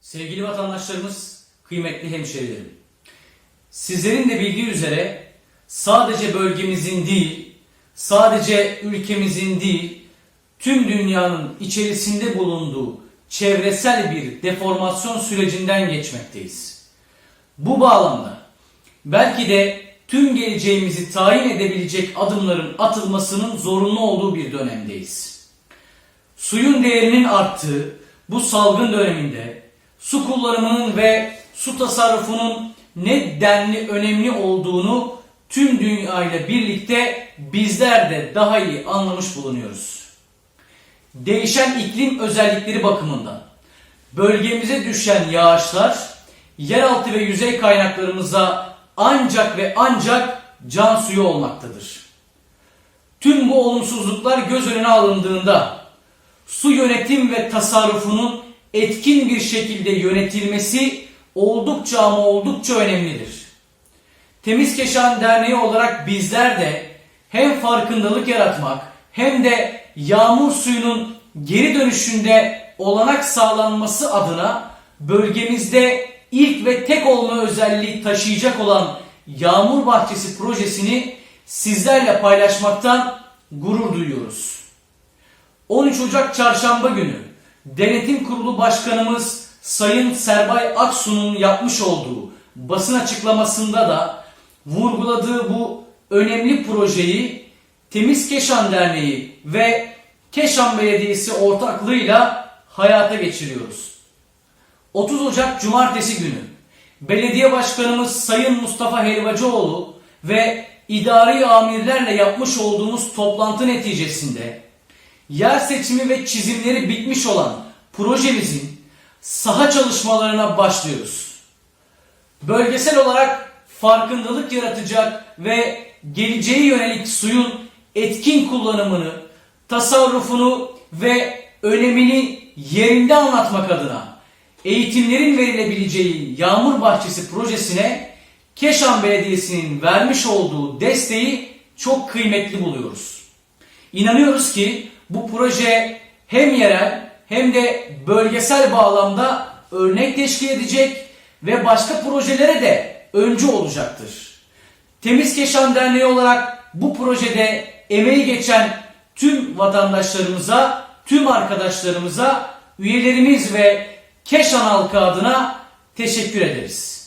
Sevgili vatandaşlarımız, kıymetli hemşerilerim. Sizlerin de bildiği üzere sadece bölgemizin değil, sadece ülkemizin değil, tüm dünyanın içerisinde bulunduğu çevresel bir deformasyon sürecinden geçmekteyiz. Bu bağlamda belki de tüm geleceğimizi tayin edebilecek adımların atılmasının zorunlu olduğu bir dönemdeyiz. Suyun değerinin arttığı bu salgın döneminde su kullanımının ve su tasarrufunun ne denli önemli olduğunu tüm dünya ile birlikte bizler de daha iyi anlamış bulunuyoruz. Değişen iklim özellikleri bakımından bölgemize düşen yağışlar yeraltı ve yüzey kaynaklarımıza ancak ve ancak can suyu olmaktadır. Tüm bu olumsuzluklar göz önüne alındığında su yönetim ve tasarrufunun etkin bir şekilde yönetilmesi oldukça ama oldukça önemlidir. Temiz Keşan Derneği olarak bizler de hem farkındalık yaratmak hem de yağmur suyunun geri dönüşünde olanak sağlanması adına bölgemizde ilk ve tek olma özelliği taşıyacak olan Yağmur Bahçesi projesini sizlerle paylaşmaktan gurur duyuyoruz. 13 Ocak Çarşamba günü Denetim Kurulu Başkanımız Sayın Serbay Aksu'nun yapmış olduğu basın açıklamasında da vurguladığı bu önemli projeyi Temiz Keşan Derneği ve Keşan Belediyesi ortaklığıyla hayata geçiriyoruz. 30 Ocak Cumartesi günü Belediye Başkanımız Sayın Mustafa Helvacıoğlu ve idari amirlerle yapmış olduğumuz toplantı neticesinde yer seçimi ve çizimleri bitmiş olan projemizin saha çalışmalarına başlıyoruz. Bölgesel olarak farkındalık yaratacak ve geleceğe yönelik suyun etkin kullanımını, tasarrufunu ve önemini yerinde anlatmak adına eğitimlerin verilebileceği Yağmur Bahçesi projesine Keşan Belediyesi'nin vermiş olduğu desteği çok kıymetli buluyoruz. İnanıyoruz ki bu proje hem yerel hem de bölgesel bağlamda örnek teşkil edecek ve başka projelere de öncü olacaktır. Temiz Keşan Derneği olarak bu projede emeği geçen tüm vatandaşlarımıza, tüm arkadaşlarımıza, üyelerimiz ve Keşan halkı adına teşekkür ederiz.